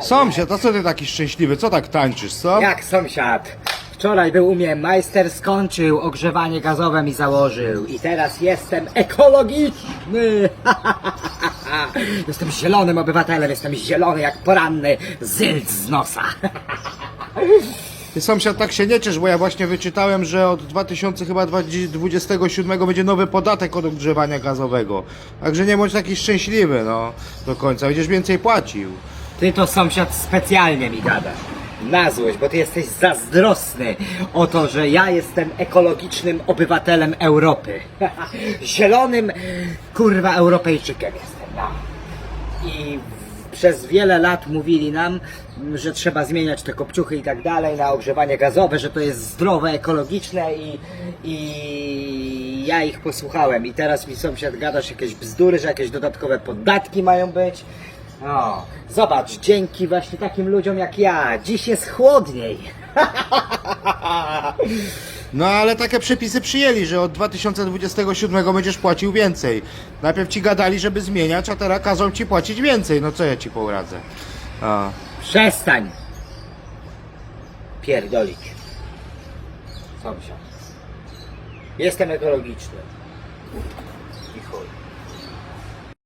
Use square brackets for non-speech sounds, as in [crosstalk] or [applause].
Sąsiad, a co ty taki szczęśliwy? Co tak tańczysz, co? Jak sąsiad? Wczoraj był u mnie majster, skończył ogrzewanie gazowe mi założył i teraz jestem ekologiczny. [laughs] jestem zielonym obywatelem, jestem zielony jak poranny zylc z nosa. [laughs] Ty sąsiad tak się nie ciesz, bo ja właśnie wyczytałem, że od 2027 będzie nowy podatek od ogrzewania gazowego. Także nie bądź taki szczęśliwy, no, do końca. Będziesz więcej płacił. Ty to sąsiad specjalnie mi gadasz. Na złość, bo ty jesteś zazdrosny o to, że ja jestem ekologicznym obywatelem Europy. [laughs] Zielonym, kurwa, Europejczykiem jestem. No. I przez wiele lat mówili nam, że trzeba zmieniać te kopciuchy i tak dalej na ogrzewanie gazowe, że to jest zdrowe, ekologiczne i, i ja ich posłuchałem. I teraz mi sąsiad gadasz jakieś bzdury, że jakieś dodatkowe podatki mają być. O, zobacz, dzięki właśnie takim ludziom jak ja, dziś jest chłodniej. [laughs] No ale takie przepisy przyjęli, że od 2027 będziesz płacił więcej. Najpierw ci gadali, żeby zmieniać, a teraz każą ci płacić więcej. No co ja ci poradzę? A. Przestań pierdolić. Sąsiad. Jestem ekologiczny. I chuj.